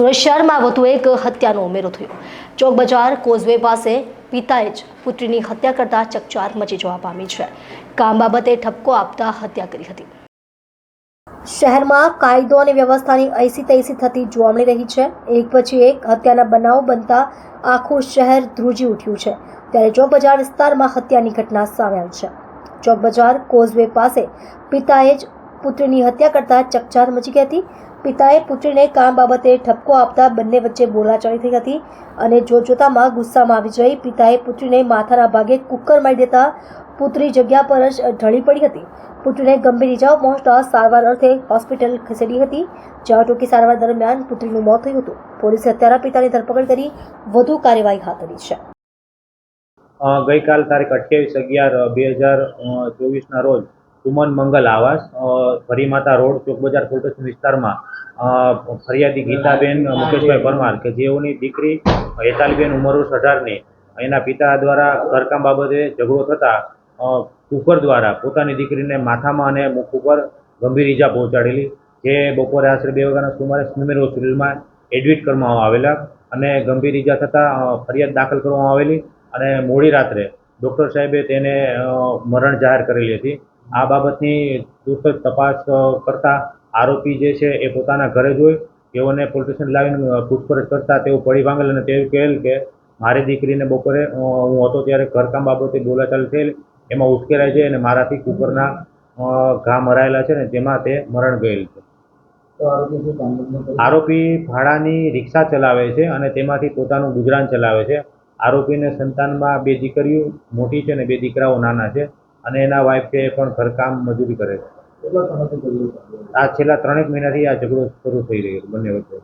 સુરત શહેરમાં વધુ એક હત્યાનો ઉમેરો થયો. ચોક બજાર કોઝવે પાસે પિતાએ જ પુત્રીની હત્યા કરતા ચકચાર મચી જવા પામી છે. કામ બાબતે ઠપકો આપતા હત્યા કરી હતી. શહેરમાં કાયદો અને વ્યવસ્થાની ઐસી તૈસી થતી જોવા રહી છે. એક પછી એક હત્યાના બનાવ બનતા આખું શહેર ધ્રુજી ઉઠ્યું છે. ત્યારે ચોક બજાર વિસ્તારમાં હત્યાની ઘટના સામે આવી છે. ચોક બજાર કોઝવે પાસે પિતાએ જ પુત્રીની હત્યા કરતા ચકચાર મચી ગઈ હતી. પિતાએ પુત્રીને કામ બાબતે ઠપકો આપતા બંને વચ્ચે બોલાચાલી થઈ હતી અને જોતજોતામાં ગુસ્સામાં આવી જઈ પિતાએ પુત્રીને માથાના ભાગે કુકર મારી દેતા પુત્રી જગ્યા પર જ ઢળી પડી હતી. પુત્રીને ગંભીર ઇજાઓ પહોંચતા સારવાર અર્થે હોસ્પિટલ ખસેડી હતી. જ્યાં ટૂંકી સારવાર દરમિયાન પુત્રીનું મોત થયું હતું. પોલીસે અત્યારે પિતાની ધરપકડ કરી વધુ કાર્યવાહી હાથ ધરી છે. ગઈકાલ તારીખ અઠ્યાવીસ અગિયાર, બે હજાર ચોવીસના રોજ સુમન મંગલ આવાસ ફરીમાતા રોડ ચોક બજાર પોલીસ વિસ્તારમાં ફરિયાદી ગીતાબેન મુકેશભાઈ પરમાર કે જેઓની દીકરી હેતાલીબેન ઉંમર વર્ષ અઢારની એના પિતા દ્વારા ઘરકામ બાબતે ઝઘડો થતાં કુકર દ્વારા પોતાની દીકરીને માથામાં અને મુખ ઉપર ગંભીર ઈજા પહોંચાડેલી, જે બપોરે આશરે બે વાગ્યાના સુમારે સ્મીમેર હોસ્પિટલમાં એડમિટ કરવામાં આવેલા અને ગંભીર ઈજા થતાં ફરિયાદ દાખલ કરવામાં આવેલી અને મોડી રાત્રે ડૉક્ટર સાહેબે તેને મરણ જાહેર કરેલી હતી. આ બાબતની તુરત તપાસ કરતાં આરોપી જે છે એ પોતાના ઘરે જ હોય. તેઓને પોલીસ સ્ટેશન લાવીને પૂછપરછ કરતા તેઓ પડી ભાંગેલ અને તેવું કહેલ કે મારી દીકરીને બપોરે હું હતો ત્યારે ઘરકામ બાબતે બોલાચાલી થયેલ. એમાં ઉશ્કેરાય છે અને મારાથી કુકરના ઘા મરાયેલા છે ને તેમાં તે મરણ ગયેલ છે. આરોપી ભાડાની રિક્ષા ચલાવે છે અને તેમાંથી પોતાનું ગુજરાન ચલાવે છે. આરોપીને સંતાનમાં બે દીકરીઓ મોટી છે અને બે દીકરાઓ નાના છે અને એના વાઈફ છે એ પણ ઘરકામ મજૂરી કરે છે. આ છેલ્લા ત્રણેક મહિનાથી આ ઝઘડો શરૂ થઈ રહ્યો છે બંને વચ્ચે.